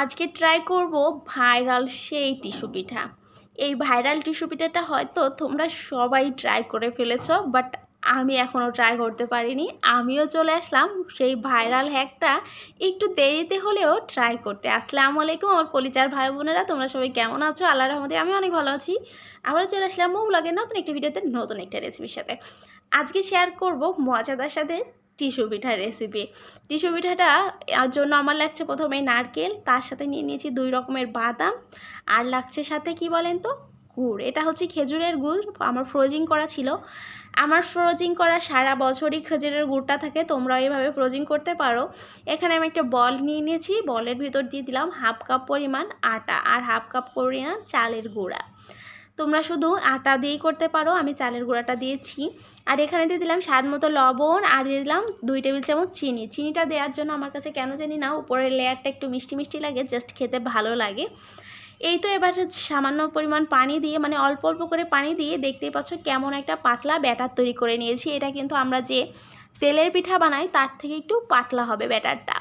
আজকে ট্রাই করব ভাইরাল সেই টিস্যু পিঠা। এই ভাইরাল টিস্যু পিঠাটা হয়তো তোমরা সবাই ট্রাই করে ফেলেছ বাট আমি এখনও ট্রাই করতে পারিনি। আমিও চলে আসলাম সেই ভাইরাল হ্যাকটা একটু দেরিতে হলেও ট্রাই করতে। আসসালামু আলাইকুম আমার কলিচার ভাই বোনেরা, তোমরা সবাই কেমন আছো? আল্লাহ রহমতে আমি অনেক ভালো আছি। আবার চলে আসলাম মৌ ব্লগের নতুন একটি ভিডিওতে, নতুন একটা রেসিপির সাথে। আজকে শেয়ার করব মজাদার সাথে টিস্যু পিঠার রেসিপি টিস্যু পিঠাটা জন্য আমার লাগছে প্রথমে নারকেল, তার সাথে নিয়ে নিয়েছি দুই রকমের বাদাম, আর লাগছে সাথে কি বলেন তো? গুড়। এটা হচ্ছে খেজুরের গুড়, আমার ফ্রোজিং করা ছিল। আমার ফ্রোজিং করা সারা বছরই খেজুরের গুড়টা থাকে তোমরা এইভাবে ফ্রোজিং করতে পারো। এখানে আমি একটা বল নিয়ে নিয়েছি, বলের ভিতর দিয়ে দিলাম হাফ কাপ পরিমাণ আটা, আর হাফ কাপ পরিমাণ চালের গুঁড়া। তোমরা শুধু আটা দিয়েই করতে পারো, আমি চালের গুঁড়াটা দিয়েছি। আর এখানে দিয়ে দিলাম স্বাদ মতো লবণ আর দিয়ে দিলাম দুই টেবিল চামচ চিনি। চিনিটা দেওয়ার জন্য আমার কাছে কেন জানি না, উপরের লেয়ারটা একটু মিষ্টি মিষ্টি লাগে, জাস্ট খেতে ভালো লাগে। এই তো এবার সামান্য পরিমাণ পানি দিয়ে মানে অল্প অল্প করে পানি দিয়ে দেখতেই পাচ্ছ কেমন একটা পাতলা ব্যাটার তৈরি করে নিয়েছি। এটা কিন্তু আমরা যে তেলের পিঠা বানাই, তার থেকে একটু পাতলা হবে ব্যাটারটা।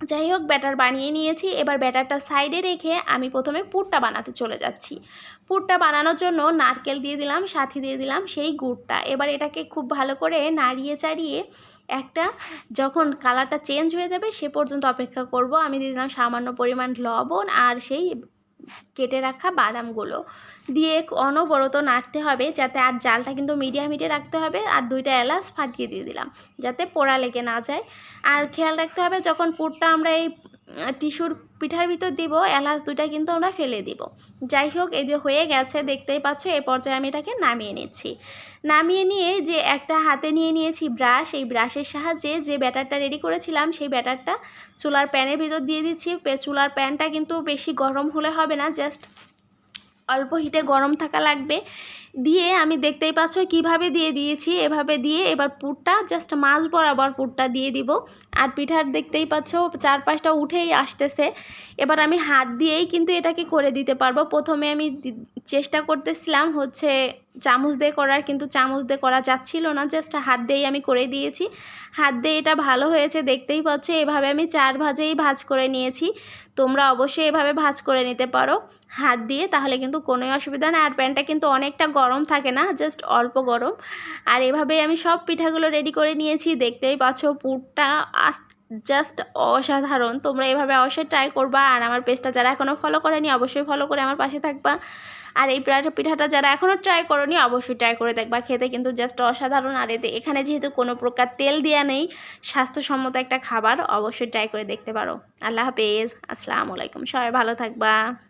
যাই হোক, ব্যাটার বানিয়ে নিয়েছি। এবার ব্যাটারটা সাইডে রেখে আমি প্রথমে পুরটা বানাতে চলে যাচ্ছি। পুরটা বানানোর জন্য নারকেল দিয়ে দিলাম, সাথে দিয়ে দিলাম সেই গুড়টা। এবার এটাকে খুব ভালো করে নাড়িয়ে চাড়িয়ে একটা যখন কালারটা চেঞ্জ হয়ে যাবে সে পর্যন্ত অপেক্ষা করব। আমি দিয়ে দিলাম সামান্য পরিমাণ লবণ আর সেই কেটে রাখা বাদামগুলো। দিয়ে অনবরত নাড়তে হবে যাতে আর জালটা কিন্তু মিডিয়াম হিটে রাখতে হবে আর দুইটা এলাচ ফাটিয়ে দিয়ে দিলাম যাতে পোড়া লেগে না যায়। আর খেয়াল রাখতে হবে যখন পুরটা আমরা এই টিস্যুর পিঠার ভিতর দিব, এলাচ দুটা কিন্তু আমরা ফেলে দিব। যাই হোক, এই যে হয়ে গেছে, দেখতেই পাচ্ছ এই পর্যায়ে আমি এটাকে নামিয়ে নিচ্ছি। নামিয়ে নিয়ে যে একটা হাতে নিয়ে নিয়েছি ব্রাশ, এই ব্রাশের সাহায্যে যে ব্যাটারটা রেডি করেছিলাম, সেই ব্যাটারটা চুলার প্যানের ভিতর দিয়ে দিচ্ছি। চুলার প্যানটা কিন্তু বেশি গরম হলে হবে না, জাস্ট অল্প হিটে গরম থাকা লাগবে। দিয়ে আমি দেখতেই পাচ্ছ কীভাবে দিয়ে দিয়েছি। এভাবে দিয়ে এবার পুরটা জাস্ট মাছ বরাবর পুরটা দিয়ে দিব। আর পিঠার দেখতেই পাচ্ছ চারপাশটা উঠেই আসতেছে। এবার আমি হাত দিয়েই কিন্তু এটাকে করে দিতে পারব। প্রথমে আমি চেষ্টা করতেছিলাম হচ্ছে চামচ দিয়ে করার, কিন্তু চামচ দিয়ে করা যাচ্ছিল না জাস্ট হাত দিয়েই আমি করে দিয়েছি। হাত দিয়ে এটা ভালো হয়েছে, দেখতেই পাচ্ছ, এভাবে আমি চার ভাজেই ভাজ করে নিয়েছি। তোমরা অবশ্যই এভাবে ভাজ করে নিতে পারো। হাত দিয়ে, তাহলে কিন্তু কোনো অসুবিধা নেই আর প্যানটা কিন্তু অনেকটা গরম থাকে না জাস্ট অল্প গরম। আর এভাবেই আমি সব পিঠাগুলো রেডি করে নিয়েছি, দেখতেই পাচ্ছ পুরটা আস জাস্ট অসাধারণ। তোমরা এভাবে অবশ্যই ট্রাই করবা। আর আমার পেজটা যারা এখনও ফলো করেনি, অবশ্যই ফলো করে আমার পাশে থাকবা। আর এই পিঠাটা যারা এখনও ট্রাই করনি, অবশ্যই ট্রাই করে দেখবা। খেতে কিন্তু জাস্ট অসাধারণ। আর এতে এখানে যেহেতু কোনো প্রকার তেল দেওয়া নেই, স্বাস্থ্যসম্মত একটা খাবার, অবশ্যই ট্রাই করে দেখতে পারো। আল্লাহ হাফেজ। আসসালামু আলাইকুম। সবাই ভালো থাকবা।